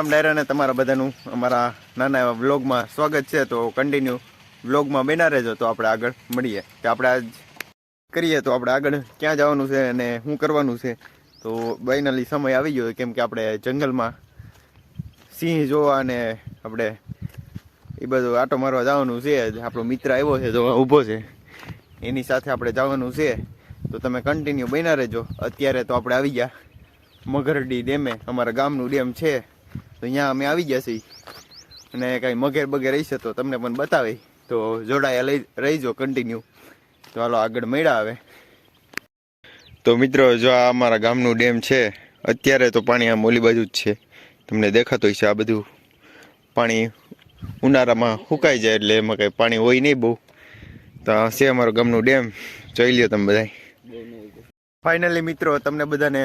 રામ ડાયરાને તમારા બધાનું અમારા નાના એવા વ્લોગમાં સ્વાગત છે. તો કન્ટિન્યુ વ્લોગમાં બના રહેજો. તો આપણે આગળ મળીએ. કે આપણે આજ કરીએ. તો આપણે આગળ ક્યાં જવાનું છે અને શું કરવાનું છે? તો ફાઇનલી સમય આવી ગયો. કેમ કે આપણે જંગલમાં સિંહ જોવા અને આપણે એ બધું આટો મારવા જવાનું છે. આપણો મિત્ર આવ્યો છે તો ઊભો છે. એની સાથે આપણે જવાનું છે. તો તમે કન્ટિન્યુ બન્યા રહેજો. અત્યારે તો આપણે આવી ગયા. મગરડી ડેમે. અમારા ગામનું ડેમ છે. તો અહીંયા અમે આવી ગયા છીએ. અને કાંઈ મગેર બગેર હશે તો તમને પણ બતાવે. તો જોડાયા લઈ રહીજો કન્ટિન્યુ તો હાલો આગળ મળ્યા આવે તો મિત્રો જો આ અમારા ગામનું ડેમ છે અત્યારે તો પાણી આમ ઓલી બાજુ જ છે. તમને દેખાતું હશે આ બધું પાણી ઉનાળામાં સુકાઈ જાય એટલે એમાં કંઈ પાણી હોય નહીં બહુ. તો છે અમારું ગામનું ડેમ. જોઈ લ્યો તમે બધા ફાઇનલી મિત્રો તમને બધાને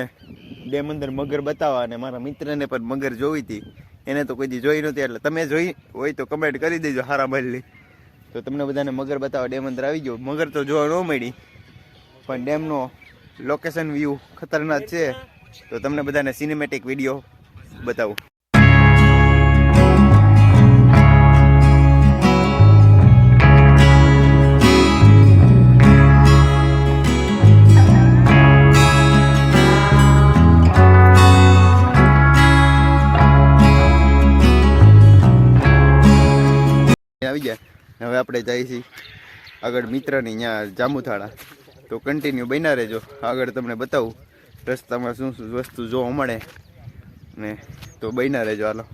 ડેમ અંદર મગર બતાવવા અને મારા મિત્રને પણ મગર જોઈ હતી. એને તો કોઈ દી જોઈ નહોતી, એટલે તમે જોઈ હોય તો કમેન્ટ કરી દેજો હારા બદલી તો તમને બધાને મગર બતાવવા ડેમ અંદર આવી ગયો. મગર તો જોવા ન મળી, પણ ડેમનો લોકેશન વ્યૂ ખતરનાક છે. તો તમને બધાને સિનેમેટિક વીડિયો બતાવું. આવી ગયા. હવે આપણે જઈએ છીએ આગળ મિત્રની ત્યાં જાંબુથાળા. તો કન્ટિન્યુ બન્યા રહેજો. આગળ તમને બતાવું રસ્તામાં શું શું વસ્તુ જોવા મળે ને તો બન્યા રહેજો હાલો.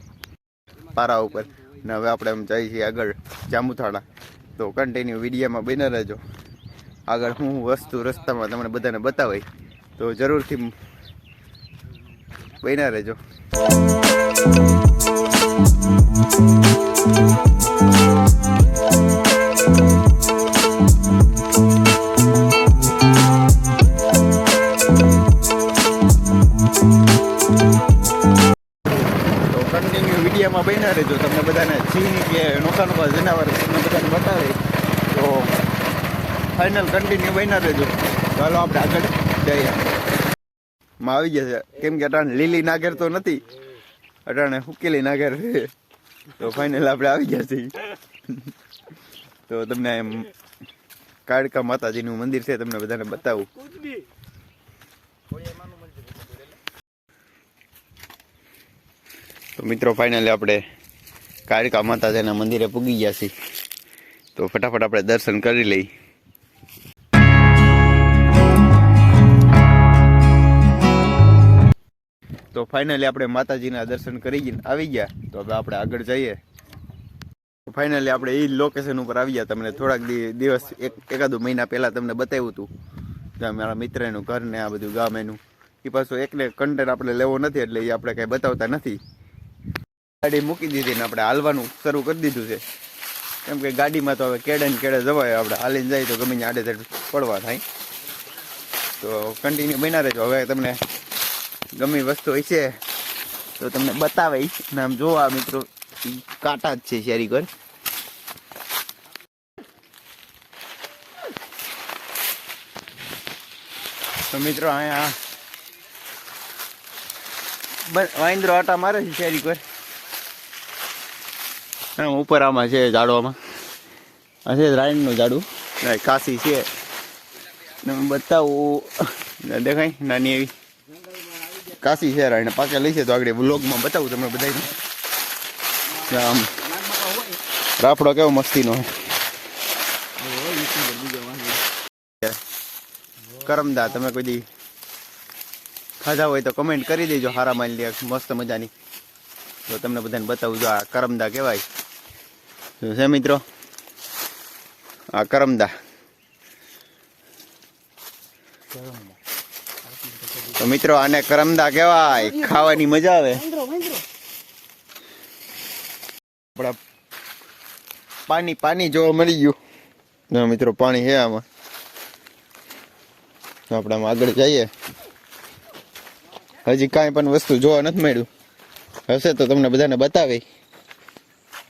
પારા ઉપર. ને હવે આપણે એમ જઈએ છીએ આગળ જાંબુથાળા. તો કન્ટિન્યુ વિડીયામાં બન્યા રહેજો. આગળ શું વસ્તુ રસ્તામાં તમને બધાને બતાવાય. તો જરૂરથી બન્યા રહેજો. બન્યા તમને બધાને સિંહ કે નોખા નોખા જનાવર તમને બધાને બતાવે. તો ફાઇનલ કન્ટિન્યુ બન્યા રહેજો. ચાલો આપણે આગળ જઈએ. માં આવી ગયા છે કેમ કે અટાણે લીલી નાગર તો નથી. અટાણે હુકેલી નાગર તો ફાઇનલ આપણે આવી ગયા છીએ. તો તમને એમ કાળકા માતાજીનું મંદિર છે, તમને બધાને બતાવું. તો મિત્રો ફાઇનલી આપણે કાળકા માતાજીના મંદિરે પૂગી ગયા છીએ તો ફટાફટ આપણે દર્શન કરી લઈ તો ફાઇનલી આપણે માતાજીના દર્શન કરી આવી ગયા. તો હવે આપણે આગળ જઈએ. ફાઇનલી આપણે એ લોકેશન ઉપર આવી ગયા. તમને થોડાક દિવસ, એક, એકાદો મહિના પહેલા તમને બતાવ્યું હતું. ત્યાં મારા મિત્ર એનું ઘર ને આ બધું ગામ એનું. એ પાછું એકને કન્ટેન્ટ આપણે લેવો નથી એટલે એ આપણે કાંઈ બતાવતા નથી. ગાડી મૂકી દીધી ને આપણે હાલવાનું શરૂ કરી દીધું છે. કેમ કે ગાડીમાં તો હવે કેડે ને કેડે જવાય, આપણે હાલીને જાય તો ગમે આડે આડે પડવા થાય. તો કન્ટિન્યુ બન્યા રહેજો. હવે તમને ગમી વસ્તુ છે તો તમને બતાવે ને આમ જોવા મિત્રો કાંટા જ છે શેરી ઘર. તો મિત્રો અહીંયા વાઇન્દ્રો આટા મારે છે શેરી પર આમ ઉપર આમાં છે ઝાડવામાં. આ છે રાયણનું ઝાડું. કાશી છે. બતાવું દેખાય, નાની એવી. કાશી છે રાયણ પાકે લઈ છે તો આગળ વ્લોગમાં બતાવું તમને બધાને આમ, રાફડો કેવો મસ્તીનો કરમદા, તમે કોઈ દી ખાધા હોય તો કમેન્ટ કરી દેજો, હારા માની લે મસ્ત મજાની. તો તમને બધાને બતાવું, જો આ કરમદા કહેવાય તો છે મિત્રો આ કરમદા તો મિત્રો, આને કરમદા કહેવાય. ખાવાની મજા આવે. આપણા પાણી પાણી જોવા મળી ગયું. મિત્રો, પાણી છે આમાં. આપણે આગળ જઈએ. હજી કાંઈ પણ વસ્તુ જોવા નથી મળ્યું. હશે તો તમને બધાને બતાવે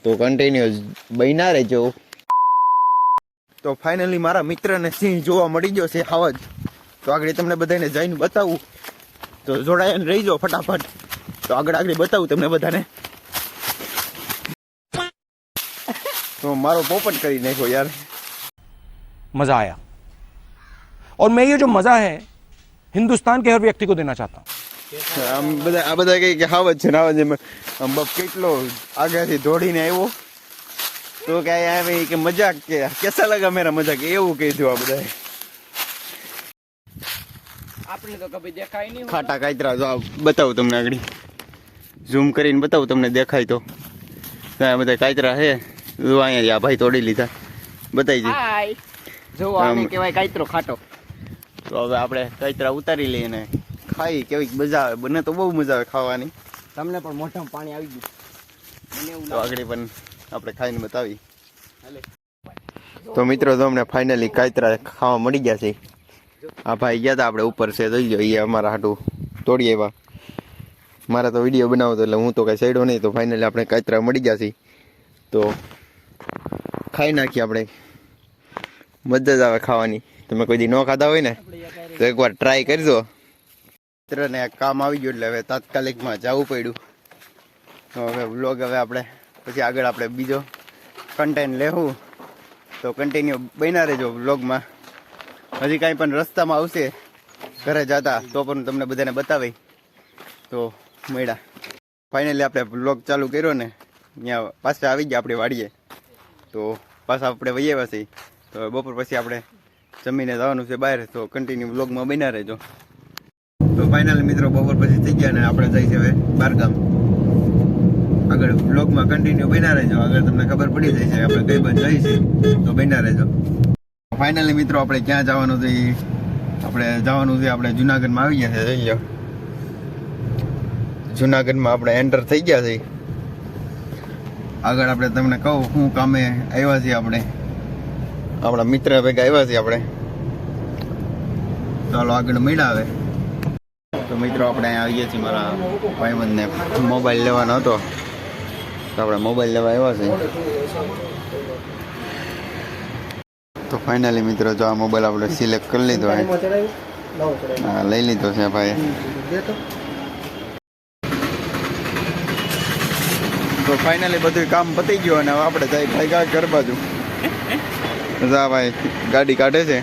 તો કન્ટિન્યુ બન્યા રહેજો તો ફાઇનલી મારા મિત્રને સિંહ જોવા મળી ગયો છે આવાજ તો આગળ તમને બધાને જઈને બતાવું તો જોડાઈને રહીજો ફટાફટ તો આગળ આગળ બતાવું તમને બધાને તો મારો પોપટ કરી નાખ્યો યાર मज़ा आया और मैं ये जो मज़ा है हिंदुस्तान के हर व्यक्ति को देना चाहता हूँ આમ બધા આ બધા કઈ કે હાવજ છે ને હાવજ છે બાપ કેટલો આગળથી દોડીને આવ્યો. તો કે આવે કે મજાક કે કેસા લગા મેરા મજાક? એવું કીધું આ બધાએ. આપણે તો કભી દેખાય નહીં ખાટા કાતરા જો બતાવું તમને આગળ. ઝૂમ કરીને બતાવું તમને દેખાય તો. ત્યાં બધા કાતરા છે જો અહીંયા આ ભાઈ તોડી લીધા. બતાવી દે હાય. જો આમ. આને કહેવાય કાઈતરો ખાટો. તો હવે આપણે કાતરા ઉતારી લઈએ ને. ખાઈ કેવી મજા આવે. બને તો બહુ મજા આવે ખાવાની. તમને પણ મોઢામાં પાણી આવી ગયું. તો આગળ પણ આપણે ખાઈને બતાવી. તો મિત્રો તો અમને ફાઇનલી કાયતરા ખાવા મળી ગયા છે. આ ભાઈ ગયા હતા આપણે ઉપર છે જોઈ ગયો એ અમારા હાટું તોડી આવ્યા મારે તો વીડિયો તો એટલે હું તો કાંઈ સાઈડો નહીં તો ફાઇનલી આપણે કાયતરા મળી ગયા છે તો ખાઈ નાખીએ આપણે. મજા જ આવે ખાવાની. તમે કોઈ દી ન ખાધા હોય ને તો એકવાર ટ્રાય કરજો. મિત્રને કામ આવી ગયું એટલે હવે તાત્કાલિકમાં જવું પડ્યું. તો હવે વ્લોગ હવે આપણે પછી આગળ આપણે બીજો કન્ટેન્ટ લેવું તો કન્ટિન્યુ બન્યા રહેજો વ્લોગમાં. હજી કાંઈ પણ રસ્તામાં આવશે, ઘરે જતા, તો પણ તમને બધાને બતાવી તો મળ્યા. ફાઇનલી આપણે વ્લોગ ચાલુ કર્યો ને, ત્યાં પાછા આવી ગયા આપણે વાડીએ. તો પાછા આપણે વહીએ પછી તો બપોર પછી આપણે જમીને જવાનું છે બહાર, તો કન્ટિન્યુ વ્લોગમાં બન્યા રહેજો. તો ફાઇનલી મિત્રો બપોર પછી થઈ ગયા ને આપણે જઈ છીએ હવે બારગામ. આગળ બ્લોગમાં કન્ટિન્યુ બન્યા રહેજો. આગળ તમને ખબર પડી જાય છે આપણે કઈ બંધ જઈ છે તો બન્યા રહેજો. ફાઇનલી મિત્રો આપણે ક્યાં જવાનું છે આપણે જવાનું છે, આપણે જુનાગઢમાં આવી ગયા છે, જોઈ લો જુનાગઢમાં આપણે એન્ટર થઈ ગયા છે. આગળ આપણે તમને કહું શું કામે આવ્યા છીએ આપણે. આપણા મિત્ર ભેગા આવ્યા છીએ આપણે. ચાલો આગળ મળ્યા આવે મિત્રો, આપણે આવીએ છીએ મારા ભાઈબંધને મોબાઈલ લેવાનો હતો. તો આપણે મોબાઈલ લેવા આવ્યા છે તો ફાઇનલી મિત્રો, જો આ મોબાઈલ આપણે સિલેક્ટ કરી લીધો હા, લઈ લીધો છે ભાઈ તો ફાઇનલી બધું કામ પતી ગયું અને આપણે જાય ભાઈ ઘર બાજુ. જા ભાઈ, ગાડી કાઢે છે.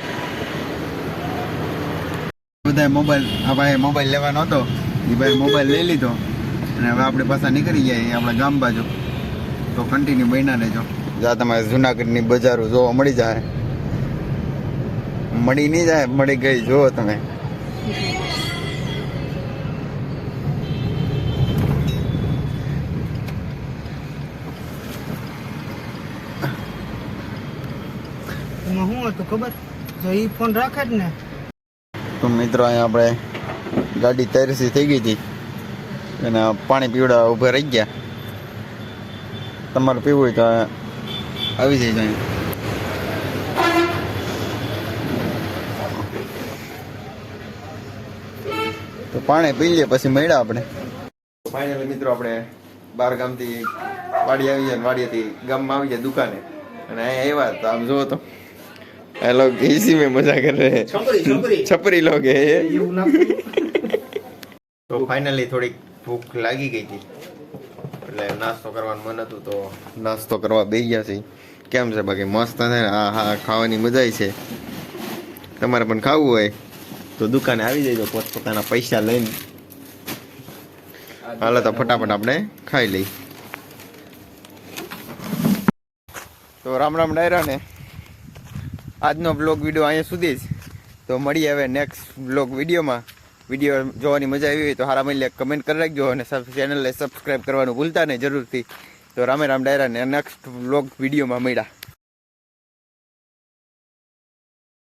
બધાએ મોબાઈલ આ ભાઈ મોબાઈલ લેવાનો હતો એ ભાઈ મોબાઈલ લઈ લીધો. અને હવે આપણે પાછા નીકળી જાય આપણા ગામ બાજુ. તો કન્ટિન્યુ બન્યા રહેજો. જા તમારે જુનાગઢની બજારો જોવા મળી જાય. મળી નહીં જાય મળી ગઈ જુઓ તમે. શું હતું ખબર? જો એ ફોન રાખે જ ને તો મિત્રો, અહીંયા આપણે ગાડી તૈરસી થઈ ગઈ હતી. અને પાણી પીવડા ઊભા રહી ગયા. તમારે પીવું હોય તો આવી જાય અહીંયા. તો પાણી પી લઈએ પછી મળ્યા આપણે. ફાઇનલી મિત્રો, આપણે બાર ગામથી વાડી આવી જાય વાડીએથી ગામમાં આવી જાય દુકાને. અને અહીંયા આવ્યા તો આમ જુઓ તો. એ લોગ इसी में मजा कर रहे हैं છોકરી છોકરી छपरी लोग है ये એવું ના તો ફાઇનલી થોડીક ભૂખ લાગી ગઈ હતી એટલે નાસ્તો કરવાનું મન હતું તો નાસ્તો કરવા બેસી ગયા છે કેમ છે બાકી મસ્ત છે ને હા હા ખાવાની મજા આવી છે તમારે પણ ખાવું હોય તો દુકાને આવી જજો પોતપોતાના પૈસા લઈને હાલો તો ફટાફટ આપણે ખાઈ લઈ તો રામ રામ ડાયરા ને આજનો બ્લોગ વીડિયો અહીંયા સુધી જ. તો મળીએ હવે નેક્સ્ટ બ્લોગ વિડીયોમાં વીડિયો જોવાની મજા આવી હોય તો હારા મળીએ કમેન્ટ કરી રાખજો અને ચેનલને સબસ્ક્રાઈબ કરવાનું ભૂલતા નહીં જરૂરથી. તો રામે રામ ડાયરાને નેક્સ્ટ બ્લોગ વિડીયોમાં મળ્યા.